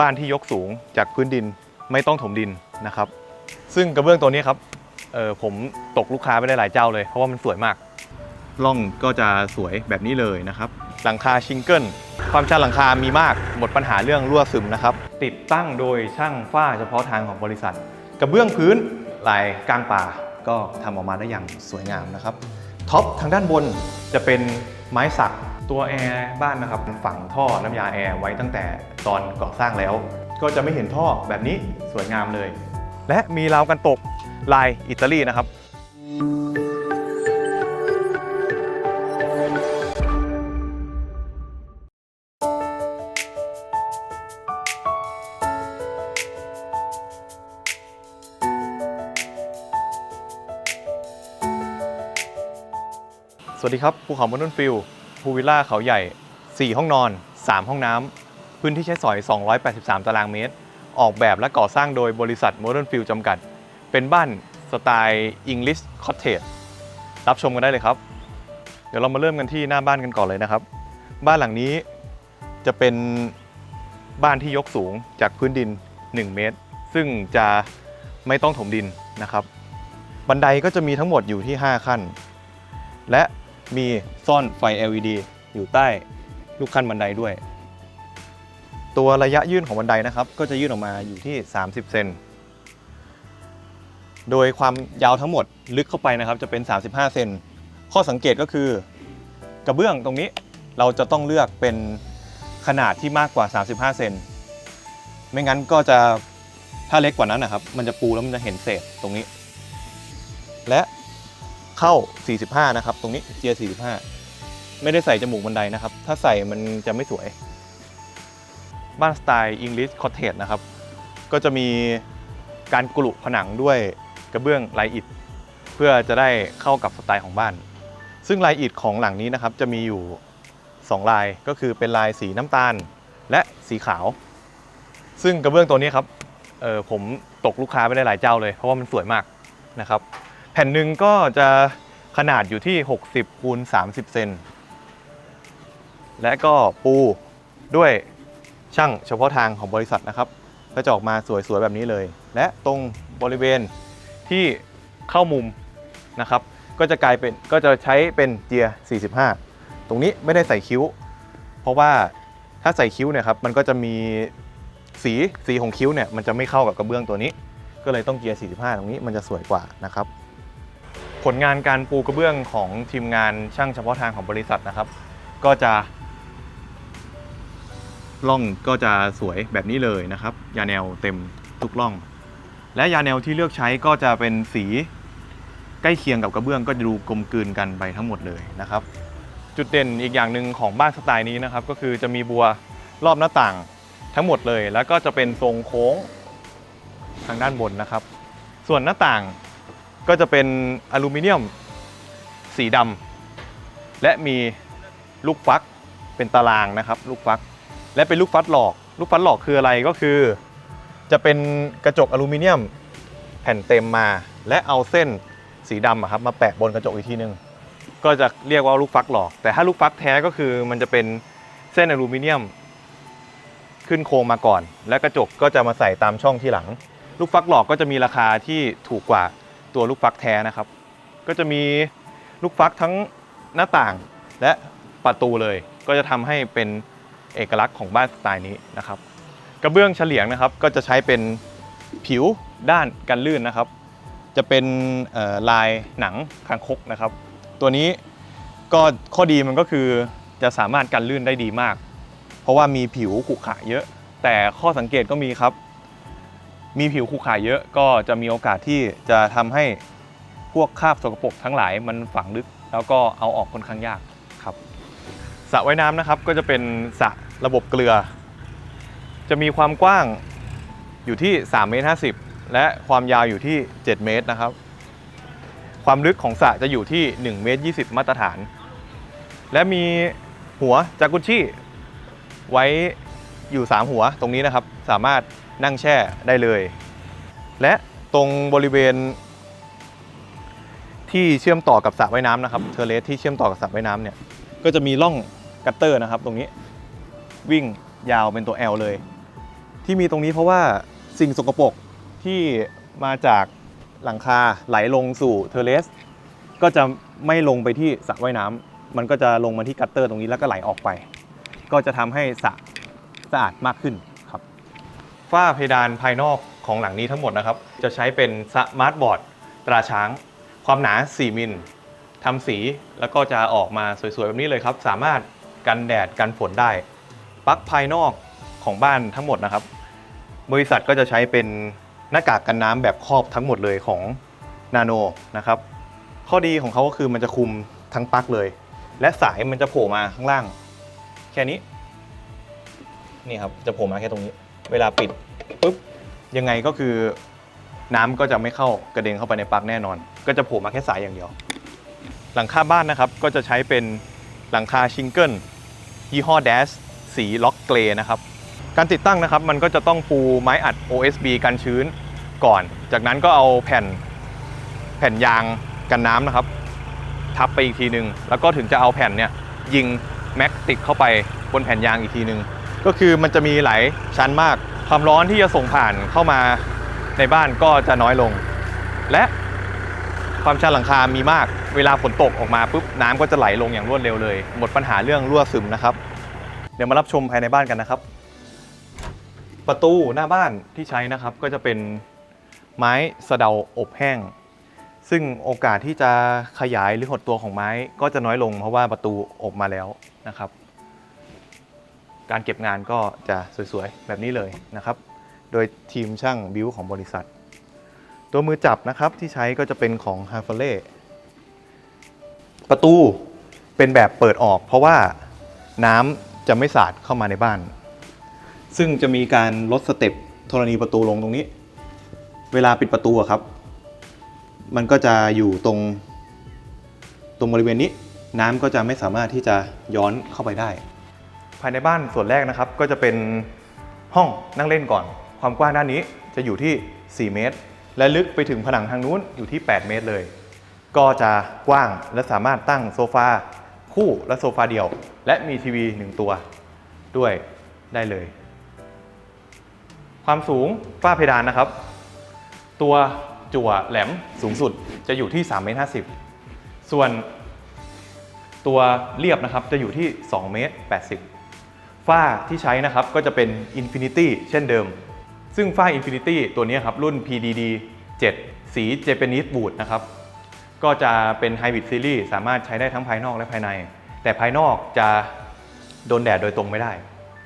บ้านที่ยกสูงจากพื้นดินไม่ต้องถมดินนะครับ ซึ่งกระเบื้องตัวนี้ครับเออผมตกลูกค้าไปได้หลายเจ้าเลย เพราะว่ามันสวยมากร่องก็จะสวยแบบนี้เลยนะครับ หลังคาชิงเกิลความชันหลังคามีมากหมดปัญหาเรื่องรั่วซึมนะครับ ติดตั้งโดยช่างฝ้าเฉพาะทางของบริษัท กระเบื้องพื้นลายกลางป่าก็ทำออกมาได้อย่างสวยงามนะครับท็อปทางด้านบนจะเป็นไม้สักตัวแอร์บ้านนะครับฝังท่อน้ำยาแอร์ไว้ตั้งแต่ ตอนก่อสร้างแล้ว ก็จะไม่เห็นท่อแบบนี้สวยงามเลย และมีราวกันตกลายอิตาลีนะครับสวัสดีครับภูเขามอนนฟิลภูวิลล่าเขาใหญ่ 4 ห้องนอน 3 ห้องน้ำ พื้นที่ใช้สอย 283 ตารางเมตร ออกแบบและก่อสร้างโดยบริษัท Modern Field จำกัด เป็นบ้านสไตล์ English Cottage รับชมกันได้เลยครับ เดี๋ยวเรามาเริ่มกันที่หน้าบ้านกันก่อนเลยนะครับ บ้านหลังนี้จะเป็นบ้านที่ยกสูงจากพื้นดิน 1 เมตร ซึ่งจะไม่ต้องถมดินนะครับ บันไดก็จะมีทั้งหมดอยู่ที่ 5 ขั้น และมีซ่อนไฟ LED อยู่ใต้ลูกขั้นบันไดด้วย ตัวระยะยื่นของบันไดนะครับ ก็จะยื่นออกมาอยู่ที่ 30 เซน โดยความยาวทั้งหมดลึกเข้าไปนะครับจะเป็น 35 เซน ข้อสังเกตก็คือกระเบื้องตรงนี้เราจะต้องเลือกเป็นขนาดที่มากกว่า 35 เซน ไม่งั้นก็จะถ้าเล็กกว่านั้นนะครับ มันจะปูแล้วมันจะเห็นเศษตรงนี้ และเข้า 45 นะครับ ตรงนี้เจีย45 ไม่ได้ใส่จมูกบันไดนะครับ ถ้าใส่มันจะไม่สวย บ้านสไตล์ English Cottage นะครับ ก็จะมีการกลุผนังด้วยกระเบื้องลายอิฐ เพื่อจะได้เข้ากับสไตล์ของบ้าน ซึ่งลายอิฐของหลังนี้นะครับจะมีอยู่ 2 ลายก็คือเป็นลายสีน้ำตาลและสีขาว ซึ่งกระเบื้องตัวนี้ครับเออผมตกลูกค้าไปได้หลายเจ้าเลย เพราะว่ามันสวยมากนะครับ แผ่นหนึ่งก็จะขนาดอยู่ที่ 60คูณ30 เซนและก็ปูด้วย ช่างเฉพาะทางของบริษัทนะครับก็จะออกมาสวยๆแบบนี้เลย และตรงบริเวณที่เข้ามุมนะครับ ก็จะกลายเป็นก็จะใช้เป็นเจียร์ 45 ตรงนี้ไม่ได้ใส่คิ้ว เพราะว่าถ้าใส่คิ้วเนี่ยครับมันก็จะมีสีสีของคิ้วเนี่ยมันจะไม่เข้ากับกระเบื้องตัวนี้ ก็เลยต้องเจียร์ 45 ตรงนี้มันจะสวยกว่านะครับ ผลงานการปูกระเบื้องของทีมงานช่างเฉพาะทางของบริษัทนะครับ ก็จะ ร่องก็จะสวยแบบนี้เลยนะครับ ยาแนวเต็มทุกร่อง และยาแนวที่เลือกใช้ก็จะเป็นสีใกล้เคียงกับกระเบื้องก็จะดูกลมกลืนกันไปทั้งหมดเลยนะครับ จุดเด่นอีกอย่างหนึ่งของบ้านสไตล์นี้นะครับ ก็คือจะมีบัวรอบหน้าต่างทั้งหมดเลย แล้วก็จะเป็นทรงโค้งทางด้านบนนะครับ ส่วนหน้าต่างก็จะเป็นอลูมิเนียมสีดำและมีลูกฟักเป็นตารางนะครับ ลูกฟัก และเป็นลูกฟัดหลอก ลูกฟัดหลอกคืออะไรก็คือ จะเป็นกระจกอลูมิเนียมแผ่นเต็มมา และเอาเส้นสีดำครับมาแปะบนกระจกอีกทีนึงก็จะเรียกว่าลูกฟักหลอก แต่ถ้าลูกฟักแท้ก็คือมันจะเป็นเส้นอลูมิเนียม ขึ้นโครงมาก่อน และกระจกก็จะมาใส่ตามช่องที่หลัง ลูกฟักหลอกก็จะมีราคาที่ถูกกว่าตัวลูกฟักแท้นะครับ ก็จะมีลูกฟักทั้งหน้าต่างและประตูเลย ก็จะทำให้เป็น เอกลักษณ์ของบ้านสไตล์นี้นะครับกระเบื้องเฉลียงนะครับก็จะใช้เป็นผิวด้านกันลื่นนะครับ จะเป็นลายหนังคางคกนะครับ ตัวนี้ก็ข้อดีมันก็คือจะสามารถกันลื่นได้ดีมาก เพราะว่ามีผิวขรุขระเยอะ แต่ข้อสังเกตก็มีครับ มีผิวขรุขระเยอะก็จะมีโอกาสที่จะทำให้พวกคราบสกปรกทั้งหลายมันฝังลึก แล้วก็เอาออกค่อนข้างยากครับ สระว่ายน้ำนะครับก็จะเป็นสระระบบเกลือ จะมีความกว้างอยู่ที่3เมตร50 และความยาวอยู่ที่ 7 เมตรนะครับ ความลึกของสระจะอยู่ที่1เมตร20 มาตรฐาน และมีหัวจากุชี่ไว้อยู่ 3 หัวตรงนี้นะครับ สามารถนั่งแช่ได้เลย และตรงบริเวณ ที่เชื่อมต่อกับสระว่ายน้ำนะครับเทเลสที่เชื่อมต่อกับสระว่ายน้ำเนี่ยก็จะมีร่อง กัตเตอร์นะครับตรงนี้วิ่งยาวเป็นตัว L เลย ที่มีตรงนี้เพราะว่าสิ่งสกปรกที่มาจากหลังคาไหลลงสู่เทเลส ก็จะไม่ลงไปที่สระว่ายน้ำมันก็จะลงมาที่กัตเตอร์ตรงนี้แล้วก็ไหลออกไป ก็จะทำให้สระสะอาดมากขึ้นครับฝ้าเพดานภายนอกของหลังนี้ทั้งหมดนะครับ จะใช้เป็นสมาร์ทบอร์ดตราช้าง ความหนา 4 มิลทำสีแล้วก็จะออกมาสวยๆแบบนี้เลยครับ สามารถ กันแดดกันฝนได้ปลั๊กภายนอกของบ้านทั้งหมดนะครับ บริษัทก็จะใช้เป็นหน้ากากกันน้ำแบบครอบทั้งหมดเลยของนาโนนะครับ ข้อดีของเขาก็คือมันจะคุมทั้งปลั๊กเลย และสายมันจะโผล่มาข้างล่าง แค่นี้นี่ครับจะโผล่มาแค่ตรงนี้ เวลาปิดปุ๊บยังไงก็คือน้ำก็จะไม่เข้ากระเด็นเข้าไปในปลั๊กแน่นอน ก็จะโผล่มาแค่สายอย่างเดียว หลังคาบ้านนะครับก็จะใช้เป็นหลังคาชิงเกิล ยี่ห้อ Dash สีล็อกเกรนะครับ การติดตั้งนะครับมันก็จะต้องปูไม้อัด OSB กันชื้นก่อน จากนั้นก็เอาแผ่นแผ่นยางกันน้ำนะครับ ทับไปอีกทีหนึ่งแล้วก็ถึงจะเอาแผ่นเนี่ยยิงแม็กติดเข้าไปบนแผ่นยางอีกทีหนึ่งก็คือมันจะมีหลายชั้นมาก ความร้อนที่จะส่งผ่านเข้ามาในบ้านก็จะน้อยลง และ ความชันหลังคามีมาก เวลาฝนตกออกมาปุ๊บน้ำก็จะไหลลงอย่างรวดเร็วเลย หมดปัญหาเรื่องรั่วซึมนะครับ เดี๋ยวมารับชมภายในบ้านกันนะครับ ประตูหน้าบ้านที่ใช้นะครับก็จะเป็นไม้สะเดาอบแห้ง ซึ่งโอกาสที่จะขยายหรือหดตัวของไม้ก็จะน้อยลงเพราะว่าประตูอบมาแล้วนะครับ การเก็บงานก็จะสวยๆแบบนี้เลยนะครับ โดยทีมช่างบิวของบริษัท ตัวมือจับนะครับที่ใช้ก็จะเป็นของ h a r f a l e ประตูเป็นแบบเปิดออกเพราะว่าน้ำจะไม่สาดเข้ามาในบ้าน ซึ่งจะมีการลดสเต็ปธรณีประตูลงตรงนี้ เวลาปิดประตูครับ มันก็จะอยู่ตรง ตรงบริเวณนี้ น้ำก็จะไม่สามารถที่จะย้อนเข้าไปได้ ภายในบ้านส่วนแรกนะครับ ก็จะเป็นห้องนั่งเล่นก่อน ความกว้างด้านนี้จะอยู่ที่ 4 เมตร และลึกไปถึงผนังทางนู้นอยู่ที่ 8 เมตรเลย ก็จะกว้างและสามารถตั้งโซฟาคู่และโซฟาเดี่ยว และมีทีวีหนึ่งตัวด้วยได้เลย ความสูงฝ้าเพดานนะครับ ตัวจั่วแหลมสูงสุดจะอยู่ที่3เมตร50 ส่วนตัวเรียบนะครับจะอยู่ที่2เมตร80 ฝ้าที่ใช้นะครับก็จะเป็น Infinity เช่นเดิม ซึ่งฝ้า Infinity ตัวนี้ครับ รุ่น PDD 7 สี Japanese Wood นะครับ ก็จะเป็น Hybrid Series สามารถใช้ได้ทั้งภายนอกและภายใน แต่ภายนอกจะโดนแดดโดยตรงไม่ได้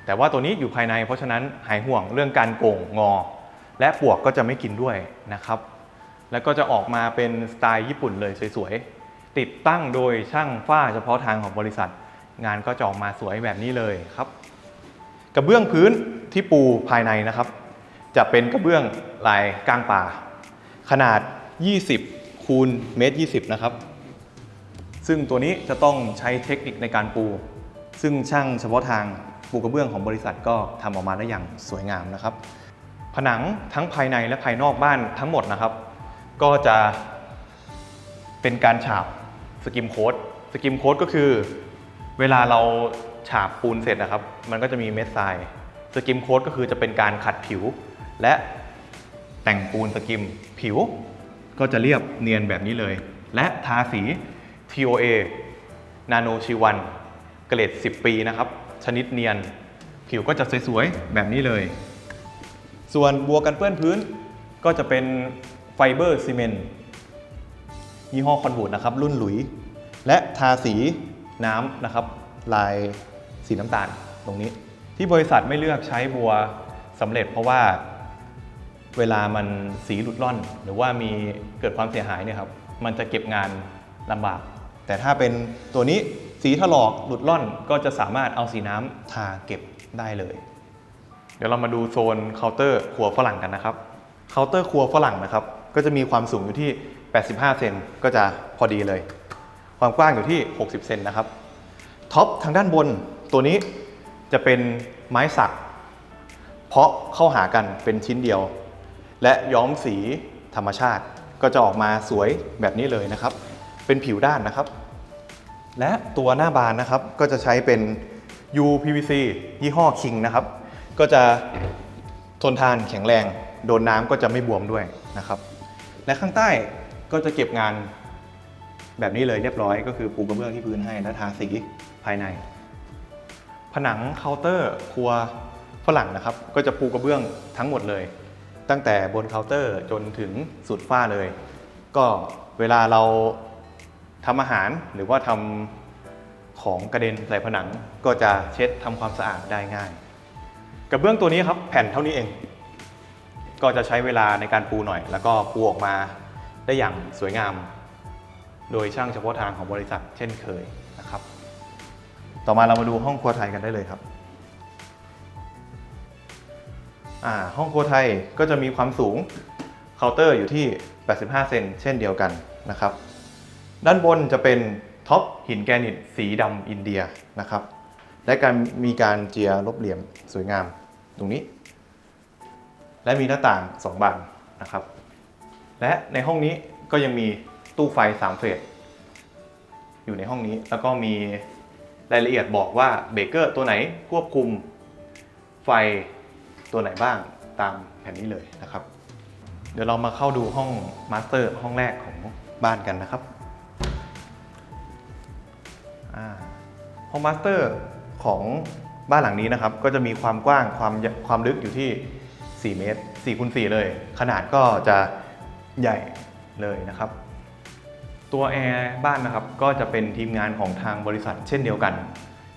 แต่ว่าตัวนี้อยู่ภายใน เพราะฉะนั้นหายห่วงเรื่องการโก่งงอ และปวกก็จะไม่กินด้วยนะครับ แล้วก็จะออกมาเป็นสไตล์ญี่ปุ่นเลยสวยๆ ติดตั้งโดยช่างฝ้าเฉพาะทางของบริษัท งานก็จะออกมาสวยแบบนี้เลยครับ กระเบื้องพื้นที่ปูภายในนะครับ จะเป็นกระเบื้องลายกลางป่า ขนาด 20 คูณเมตร 20 นะครับ ซึ่งตัวนี้จะต้องใช้เทคนิคในการปู ซึ่งช่างเฉพาะทางปูกระเบื้องของบริษัทก็ทำออกมาได้อย่างสวยงามนะครับ ผนังทั้งภายในและภายนอกบ้านทั้งหมดนะครับ ก็จะเป็นการฉาบสกิมโค้ดสกิมโค้ดก็คือ เวลาเราฉาบปูนเสร็จนะครับ มันก็จะมีเม็ดทรายสกิมโค้ดก็คือจะเป็นการขัดผิว และแต่งปูนสกิมผิว ก็จะเรียบเนียนแบบนี้เลย และทาสี TOA Nano ชีวันเกรด 10 ปีนะครับ ชนิดเนียน ผิวก็จะสวยๆ แบบนี้เลย ส่วนบัวกันเปื้อนพื้นก็จะเป็นไฟเบอร์ซีเมนต์ยี่ห้อคอนบูดนะครับ รุ่นหลุย และทาสีน้ำนะครับ ลายสีน้ำตาลตรงนี้ ที่บริษัทไม่เลือกใช้บัวสำเร็จเพราะว่า เวลามันสีหลุดล่อน หรือว่ามีเกิดความเสียหายเนี่ยครับมันจะเก็บงานลำบาก แต่ถ้าเป็นตัวนี้สีถลอกหลุดล่อนก็จะสามารถเอาสีน้ำทาเก็บได้เลย เดี๋ยวเรามาดูโซนเคาน์เตอร์ครัวฝรั่งกันนะครับ เคาน์เตอร์ครัวฝรั่งนะครับ ก็จะมีความสูงอยู่ที่ 85 เซนก็จะพอดีเลย ความกว้างอยู่ที่ 60 เซนนะครับ ท็อปทางด้านบนตัวนี้จะเป็นไม้สัก เพาะเข้าหากันเป็นชิ้นเดียว และย้อมสีธรรมชาติก็จะออกมาสวยแบบนี้เลยนะครับ เป็นผิวด้านนะครับ และตัวหน้าบานนะครับก็จะใช้เป็น UPVC ยี่ห้อ King นะครับ ก็จะทนทานแข็งแรง โดนน้ำก็จะไม่บวมด้วยนะครับ และข้างใต้ก็จะเก็บงานแบบนี้เลยเรียบร้อย ก็คือปูกระเบื้องที่พื้นให้และทาสีภายใน ผนังเคาน์เตอร์ครัวฝรั่งนะครับ ก็จะปูกระเบื้องทั้งหมดเลย ตั้งแต่บนเคาน์เตอร์จนถึงสุดฝ้าเลย ก็เวลาเราทำอาหารหรือว่าทำของกระเด็นใส่ผนังก็จะเช็ดทำความสะอาดได้ง่าย กระเบื้องตัวนี้ครับแผ่นเท่านี้เอง ก็จะใช้เวลาในการปูหน่อย แล้วก็ปูออกมาได้อย่างสวยงาม โดยช่างเฉพาะทางของบริษัทเช่นเคยนะครับ ต่อมาเรามาดูห้องครัวไทยกันได้เลยครับ ห้องครัวไทยก็จะมีความสูงเคาน์เตอร์อยู่ที่ 85 เซนเช่นเดียวกันนะครับ ด้านบนจะเป็นท็อปหินแกรนิตสีดำอินเดียนะครับ และการมีการเจียลบเหลี่ยมสวยงามตรงนี้ และมีหน้าต่าง 2 บานนะครับ และในห้องนี้ก็ยังมีตู้ไฟ 3 เฟสอยู่ในห้องนี้แล้วก็มีรายละเอียดบอกว่าเบรกเกอร์ตัวไหนควบคุมไฟ ตัวไหนบ้างตามแผนนี้เลยนะครับ เดี๋ยวเรามาเข้าดูห้องมาสเตอร์ห้องแรกของบ้านกันนะครับห้องมาสเตอร์ของบ้านหลังนี้นะครับ ก็จะมีความกว้างความความลึกอยู่ที่ 4 เมตร4คูณ4เลย ขนาดก็จะใหญ่เลยนะครับ ตัวแอร์บ้านนะครับ ก็จะเป็นทีมงานของทางบริษัทเช่นเดียวกัน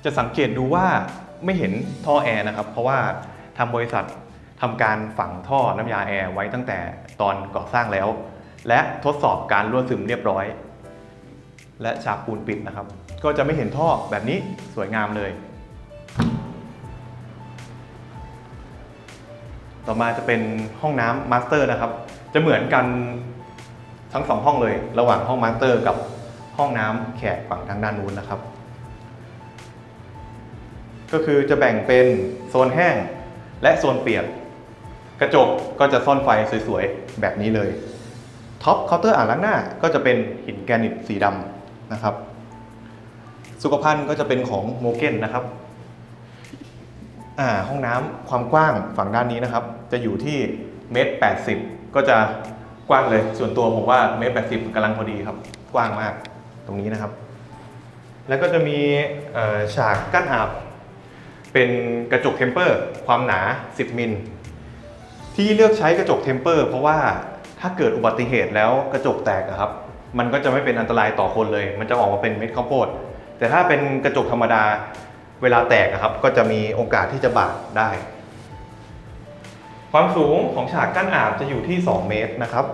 จะสังเกตดูว่าไม่เห็นท่อแอร์นะครับ เพราะว่า ทาบริษัททำการฝังท่อน้ำยาแอร์ไว้ตั้งแต่ตอนก่อสร้างแล้ว และทดสอบการรั่วซึมเรียบร้อย และฉาบปูนปิดนะครับ ก็จะไม่เห็นท่อแบบนี้สวยงามเลย ต่อมาจะเป็นห้องน้ำมาสเตอร์นะครับ จะเหมือนกันทั้งสองห้องเลย ระหว่างห้องมาสเตอร์กับห้องน้ำแขกฝั่งทางด้านนู้นนะครับ ก็คือจะแบ่งเป็นโซนแห้ง และโซนเปียก กระจกก็จะซ่อนไฟสวยๆ แบบนี้เลยท็อปเคาน์เตอร์อ่างล้างหน้าก็จะเป็นหินแกรนิตสีดำนะครับ สุขภัณฑ์ก็จะเป็นของโมเกนนะครับอ่าห้องน้ำความกว้างฝั่งด้านนี้นะครับ จะอยู่ที่เมตรแปดสิบก็จะกว้างเลยส่วนตัวผมว่าเมตรแปดสิบกำลังพอดีครับ กว้างมากตรงนี้นะครับ แล้วก็จะมีฉากกั้นอาบ เป็นกระจกเทมเปอร์ความหนา 10 มิล ที่เลือกใช้กระจกเทมเปอร์เพราะว่าถ้าเกิดอุบัติเหตุแล้วกระจกแตกครับ มันก็จะไม่เป็นอันตรายต่อคนเลย มันจะออกมาเป็นเม็ดข้าวโพด แต่ถ้าเป็นกระจกธรรมดาเวลาแตกครับ ก็จะมีโอกาสที่จะบาดได้ ความสูงของฉากกั้นอาบจะอยู่ที่ 2 เมตรนะครับ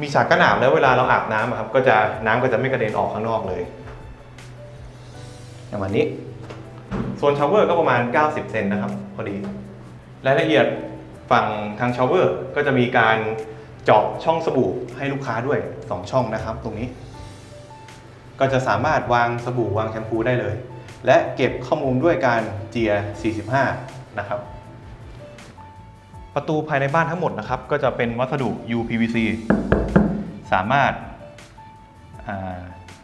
มีฉากกั้นอาบแล้วเวลาเราอาบน้ำครับ ก็จะน้ำก็จะไม่กระเด็นออกข้างนอกเลยอย่างวันนี้ โซนชาวเวอร์ก็ประมาณ 90 เซนนะครับพอดี รายละเอียดฝั่งทางชาวเวอร์ก็จะมีการเจาะช่องสบู่ให้ลูกค้าด้วย 2 ช่องนะครับ ตรงนี้ ก็จะสามารถวางสบู่วางแชมพูได้เลย และเก็บข้อมูลด้วยการเจีย 45 นะครับ ประตูภายในบ้านทั้งหมดนะครับ ก็จะเป็นวัสดุ UPVC สามารถ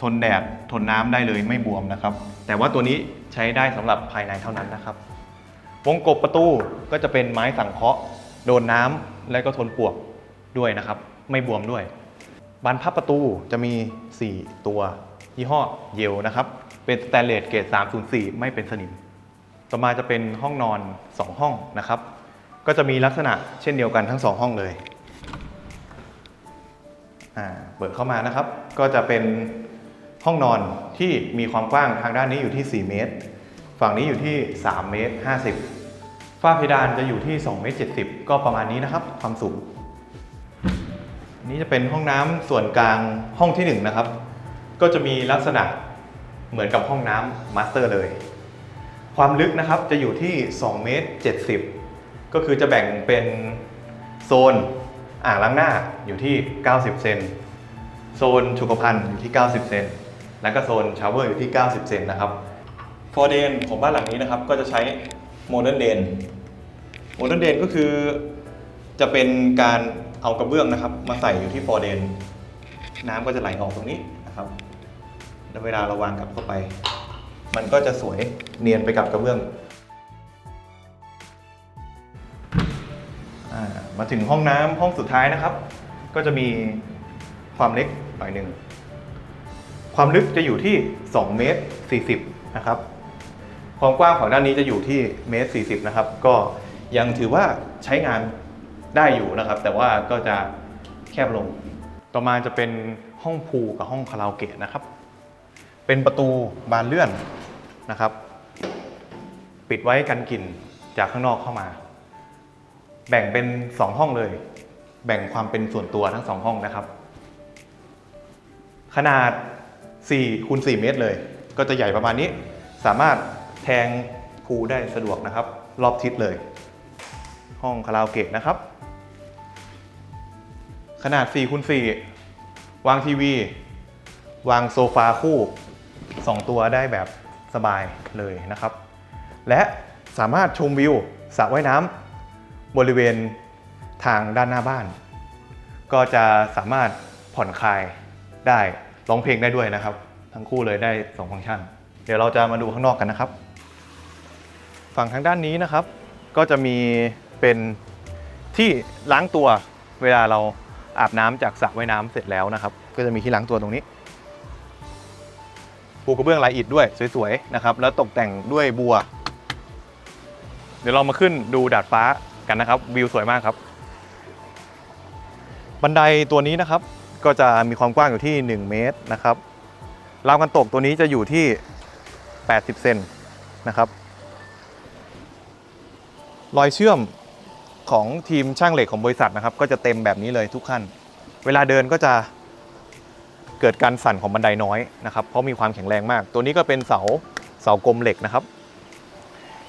ทนแดดทนน้ำได้เลยไม่บวมนะครับ แต่ว่าตัวนี้ใช้ได้สำหรับภายในเท่านั้นนะครับ วงกบประตูก็จะเป็นไม้สังเคราะห์ โดนน้ำและก็ทนปวกด้วยนะครับ ไม่บวมด้วย บานพับประตูจะมี 4 ตัวยี่ห้อเยลนะครับ เป็นสแตนเลสเกรด304 ไม่เป็นสนิม ต่อมาจะเป็นห้องนอน 2 ห้องนะครับ ก็จะมีลักษณะเช่นเดียวกันทั้ง 2 ห้องเลย เปิดเข้ามานะครับ ก็จะเป็น ห้องนอนที่มีความกว้างทางด้านนี้อยู่ที่ 4 เมตร ฝั่งนี้อยู่ที่ 3 เมตร 50 ฝ้าเพดานจะอยู่ที่ 2 เมตร 70 ก็ประมาณนี้นะครับ ความสูงอันนี้จะเป็นห้องน้ำส่วนกลางห้องที่ 1 นะครับ ก็จะมีลักษณะเหมือนกับห้องน้ำมาสเตอร์เลย ความลึกนะครับจะอยู่ที่ 2 เมตร 70 ก็คือจะแบ่งเป็นโซนอ่างล้างหน้าอยู่ที่ 90 เซน โซนสุขภัณฑ์อยู่ที่ 90 เซน และก็โซนชาวเวอร์อยู่ที่ 90 เซนนะครับฟอร์เดนของบ้านหลังนี้นะครับ ก็จะใช้โมเดิร์นเดนโมเดิร์นเดนก็คือจะเป็นการเอากระเบื้องนะครับ มาใส่อยู่ที่ฟอร์เดนน้ำก็จะไหลออกตรงนี้นะครับแล้วเวลาเราวางกลับเข้าไป มันก็จะสวยเนียนไปกับกระเบื้องอมาถึงห้องน้ำห้องสุดท้ายนะครับ ก็จะมีความเล็กหน่อยหนึ่ง ความลึกจะอยู่ที่2เมตร40นะครับ ความกว้างของด้านนี้จะอยู่ที่เมตร40นะครับ ก็ยังถือว่าใช้งานได้อยู่นะครับ แต่ว่าก็จะแคบลง ต่อมาจะเป็นห้องพูกับห้องคาราโอเกะนะครับ เป็นประตูบานเลื่อนนะครับ ปิดไว้กันกลิ่นจากข้างนอกเข้ามา แบ่งเป็น 2 ห้องเลย แบ่งความเป็นส่วนตัวทั้ง 2 ห้องนะครับ ขนาด 4คูณ4เมตรเลย ก็จะใหญ่ประมาณนี้ สามารถแทงพูได้สะดวกนะครับ รอบทิศเลย ห้องคาราโอเกะนะครับ ขนาด4คูณ4วางทีวี วางโซฟาคู่ 2 ตัวได้แบบสบายเลยนะครับ และสามารถชมวิวสระว่ายน้ำบริเวณทางด้านหน้าบ้าน ก็จะสามารถผ่อนคลายได้ ร้องเพลงได้ด้วยนะครับ ทั้งคู่เลยได้2ฟังก์ชัน เดี๋ยวเราจะมาดูข้างนอกกันนะครับ ฝั่งทางด้านนี้นะครับ ก็จะมีเป็นที่ล้างตัวเวลาเราอาบน้ำจากสระว่ายน้ำเสร็จแล้วนะครับ ก็จะมีที่ล้างตัวตรงนี้ปูกระเบื้องลายอิฐด้วยสวยๆนะครับ แล้วตกแต่งด้วยบัว เดี๋ยวเรามาขึ้นดูดาดฟ้ากันนะครับ วิวสวยมากครับ บันไดตัวนี้นะครับ ก็จะมีความกว้างอยู่ที่ 1 เมตรนะครับราวกันตกตัวนี้จะอยู่ที่ 80 เซนนะครับ รอยเชื่อมของทีมช่างเหล็กของบริษัทนะครับ ก็จะเต็มแบบนี้เลยทุกขั้น เวลาเดินก็จะเกิดการสั่นของบันไดน้อยนะครับ เพราะมีความแข็งแรงมาก ตัวนี้ก็เป็นเสาเสากลมเหล็กนะครับ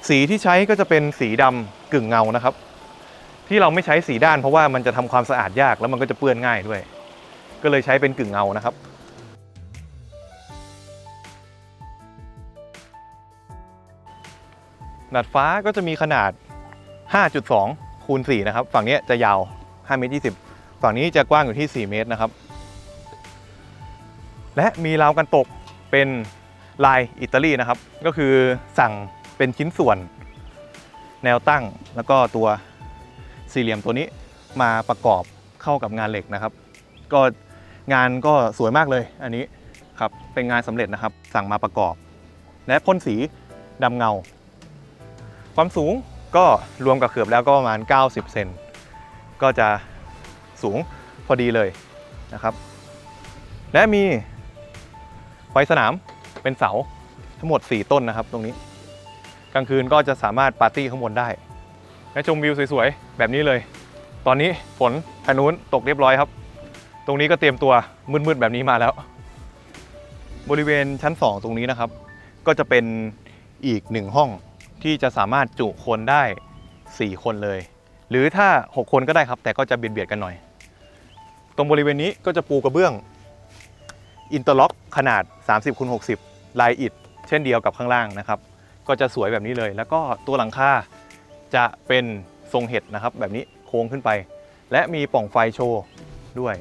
สีที่ใช้ก็จะเป็นสีดำกึ่งเงานะครับ ที่เราไม่ใช้สีด้านเพราะว่ามันจะทำความสะอาดยากแล้วมันก็จะเปื้อนง่ายด้วย ก็เลยใช้เป็นกึ่งเงานะครับดาดฟ้าก็จะมีขนาด 5.2 คูณ 4 นะครับ ฝั่งนี้จะยาว 5 เมตร 20 ฝั่งนี้จะกว้างอยู่ที่ 4 เมตรนะครับ และมีราวกันตกเป็นลายอิตาลีนะครับ ก็คือสั่งเป็นชิ้นส่วนแนวตั้งแล้วก็ตัวสี่เหลี่ยมตัวนี้มาประกอบเข้ากับงานเหล็กนะครับ ก็ งานก็สวยมากเลยอันนี้ครับเป็นงานสำเร็จนะครับ สั่งมาประกอบ และพ่นสีดำเงา ความสูงก็รวมกับเขือบแล้วก็ประมาณ 90 เซนก็จะสูงพอดีเลยนะครับ และมีไฟสนามเป็นเสาทั้งหมด 4 ต้นนะครับ ตรงนี้ กลางคืนก็จะสามารถปาร์ตี้ข้างบนได้ และชมวิวสวยๆ แบบนี้เลย ตอนนี้ฝนทางนู้นตกเรียบร้อยครับ ตรงนี้ก็เตรียมตัวมืดๆแบบนี้มาแล้ว บริเวณชั้น 2 ตรงนี้นะครับ ก็จะเป็นอีกหนึ่งห้องที่จะสามารถจุคนได้ 4 คนเลย หรือถ้า 6 คนก็ได้ครับ แต่ก็จะเบียดเบียดๆกันหน่อย ตรงบริเวณนี้ก็จะปูกระเบื้อง อินเตอร์ล็อกขนาด 30คูณ60 ลายอิฐเช่นเดียวกับข้างล่างนะครับ ก็จะสวยแบบนี้เลย แล้วก็ตัวหลังคาจะเป็นทรงเห็ดนะครับ แบบนี้โค้งขึ้นไป และมีป่องไฟโชว์ด้วย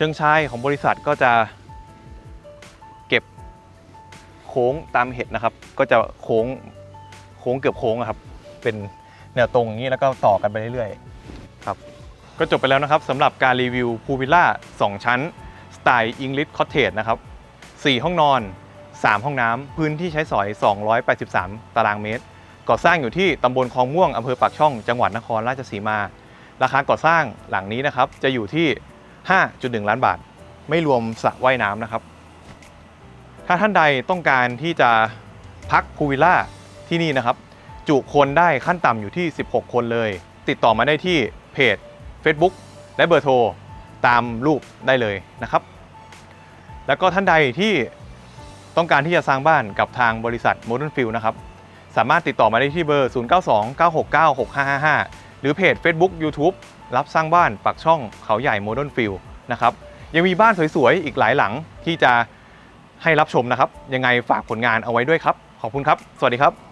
เชิงชายของบริษัทก็จะเก็บโค้งตามเห็ดนะครับ ก็จะโค้งโค้งเกือบโค้งครับ เป็นแนวตรงอย่างนี้แล้วก็ต่อกันไปเรื่อยๆครับ ก็จบไปแล้วนะครับสำหรับการรีวิวพูวิลล่า2 ชั้น สไตล์อิงลิชคอ t เทจนะครับ 4 ห้องนอน 3 ห้องน้ำพื้นที่ใช้สอย 283 ตารางเมตร ก่อสร้างอยู่ที่ตำบลคลองม่วงอำเภอปากช่อง จังหวัดนครราชสีมา ราคาก่อสร้างหลังนี้นะครับจะอยู่ที่ 5.1 ล้านบาท ไม่รวมสระว่ายน้ำนะครับ ถ้าท่านใดต้องการที่จะพักพูวิลล่าที่นี่นะครับ จุคนได้ขั้นต่ำอยู่ที่ 16 คนเลย ติดต่อมาได้ที่เพจ Facebook และเบอร์โทรตามรูปได้เลยนะครับ แล้วก็ท่านใดที่ต้องการที่จะสร้างบ้านกับทางบริษัท Modern Field นะครับ สามารถติดต่อมาได้ที่เบอร์ 0929696555 หรือเพจ Facebook YouTube รับสร้างบ้านปักช่องเขาใหญ่โมเดิร์นฟิลนะครับยังมีบ้านสวยๆ อีกหลายหลังที่จะให้รับชมนะครับ ยังไงฝากผลงานเอาไว้ด้วยครับ ขอบคุณครับ สวัสดีครับ